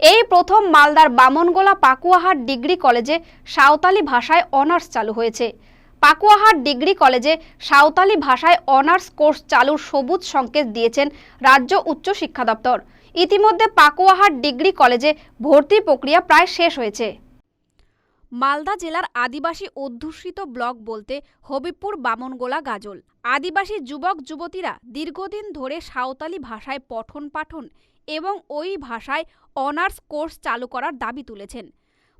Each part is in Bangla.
এই প্রথম মালদার বামনগোলা পাকুয়াহাট ডিগ্রি কলেজে সাঁওতালি ভাষায় অনার্স চালু হয়েছে। পাকুয়াহাট ডিগ্রি কলেজে সাঁওতালি ভাষায় অনার্স কোর্স চালুর সবুজ সংকেত দিয়েছেন রাজ্য উচ্চ শিক্ষা দপ্তর। ইতিমধ্যে পাকুয়াহাট ডিগ্রি কলেজে ভর্তি প্রক্রিয়া প্রায় শেষ হয়েছে। মালদা জেলার আদিবাসী অধ্যুষিত ব্লক বলতে হবিবপুর বামনগোলা গাজল। আদিবাসী যুবক, যুবতীরা দীর্ঘদিন ধরে সাঁওতালি ভাষায় পঠন পাঠন এবং ওই ভাষায় অনার্স কোর্স চালু করার দাবি তুলেছেন।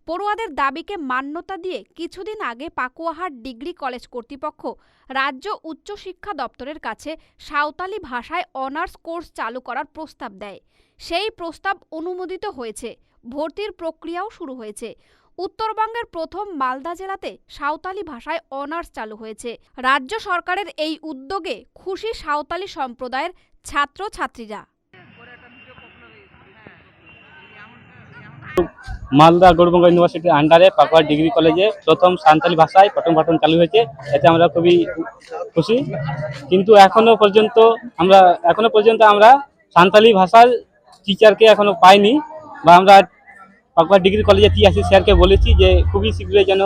পড়ুয়াদের দাবিকে মান্যতা দিয়ে কিছুদিন আগে পাকুয়াহাট ডিগ্রি কলেজ কর্তৃপক্ষ রাজ্য উচ্চ শিক্ষা দপ্তরের কাছে সাঁওতালি ভাষায় অনার্স কোর্স চালু করার প্রস্তাব দেয়। সেই প্রস্তাব অনুমোদিত হয়েছে। ভর্তির প্রক্রিয়াও শুরু হয়েছে। উত্তরবঙ্গের প্রথম মালদা জেলাতে সাঁওতালি ভাষায় অনার্স চালু হয়েছে। রাজ্য সরকারের এই উদ্যোগে খুশি সাঁওতালি সম্প্রদায়ের ছাত্রছাত্রীরা। মালদা গৌরবঙ্গ ইউনিভার্সিটির আন্ডারে পাকুয়া ডিগ্রি কলেজে প্রথম সান্তালি ভাষায় পঠন পাঠন চালু হয়েছে। এতে আমরা খুবই খুশি। কিন্তু এখনও পর্যন্ত আমরা, এখনও পর্যন্ত আমরা সান্তালি ভাষার টিচারকে এখনও পাইনি বা আমরা পাকুয়া ডিগ্রি কলেজে টিআসি স্যারকে বলেছি যে খুবই শীঘ্রই যেন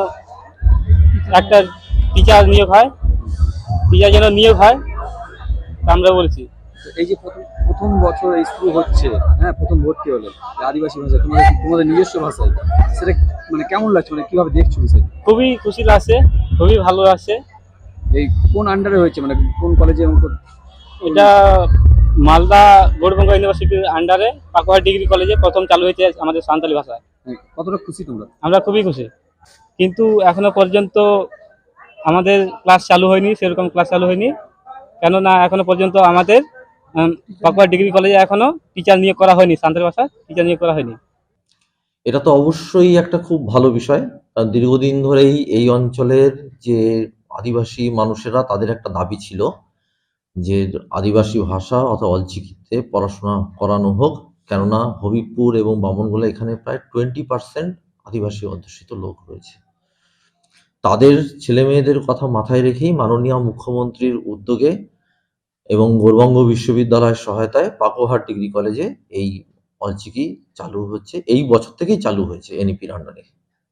একটা টিচার নিয়োগ হয় টিচার যেন নিয়োগ হয় তা আমরা বলছি। এই যে প্রথম প্রথম বছর শুরু হচ্ছে হ্যাঁ প্রথম ভর্তি হলো আদিবাসী ভাষা তোমাদের তোমাদের নিজস্ব ভাষায় সেটা মানে কেমন লাগছে মানে কীভাবে দেখছ বিষয়টা? খুবই খুশি লাগছে খুবই ভালো লাগছে। এই কোন আন্ডারে হয়েছে মানে কোন কলেজে এবং এটা মালদা গৌরবঙ্গ ইউনিভার্সিটির আন্ডারে পাকুয়া ডিগ্রি কলেজে প্রথম চালু হয়েছে আমাদের সান্তালি ভাষা। মানে কতটা খুশি তোমরা? আমরা খুবই খুশি। কিন্তু এখনও পর্যন্ত আমাদের ক্লাস চালু হয়নি সেরকম ক্লাস চালু হয়নি। কেননা এখনও পর্যন্ত আমাদের পাকুয়া ডিগ্রি কলেজে এখনও টিচার নিয়োগ করা হয়নি সান্তালি ভাষা টিচার নিয়োগ করা হয়নি। এটা তো অবশ্যই একটা খুব ভালো বিষয় কারণ দীর্ঘদিন ধরেই এই অঞ্চলের যে আদিবাসী মানুষেরা তাদের একটা দাবি ছিল যে আদিবাসী ভাষা অথবা অলচিকিতে পড়াশোনা করানো হোক কেননা হবিবপুর এবং বামনগোলা এখানে প্রায় টোয়েন্টি পার্সেন্ট আদিবাসী অধ্যুষিত লোক রয়েছে। তাদের ছেলে মেয়েদের কথা মাথায় রেখেই মাননীয় মুখ্যমন্ত্রীর উদ্যোগে এবং গৌরবঙ্গ বিশ্ববিদ্যালয়ের সহায়তায় পাকুহাট ডিগ্রি কলেজে এই অলচিকি চালু হচ্ছে এই বছর থেকেই চালু হয়েছে এনইপির আন্ডারে।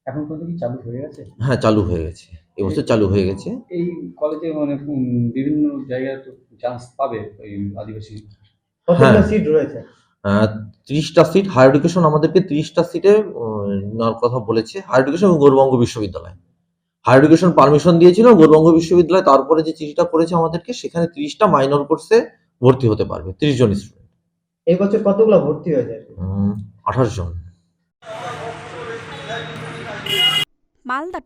এখন পর্যন্ত কি চালু হয়ে গেছে? হ্যাঁ চালু হয়ে গেছে। এবছর চালু হয়ে গেছে। এই কলেজে মানে বিভিন্ন জায়গায় চান্স পাবে এই আদিবাসী হ্যাঁ। সিট রয়েছে? ত্রিশটা সিট হায়ার এডুকেশন আমাদেরকে ত্রিশটা সিটে নেওয়ার কথা বলেছে। হায়ার এডুকেশন এবং গৌরবঙ্গ বিশ্ববিদ্যালয়। হায়ার এডুকেশন পারমিশন দিয়েছিল গৌরবঙ্গ বিশ্ববিদ্যালয় তারপরে যে চিঠিটা করেছে আমাদেরকে সেখানে ত্রিশটা মাইনর কোর্সে ভর্তি হতে পারবে ত্রিশ জন স্টুডেন্ট এই বছর কতগুলো ভর্তি হয়েছে? আঠাশ জন। মালদা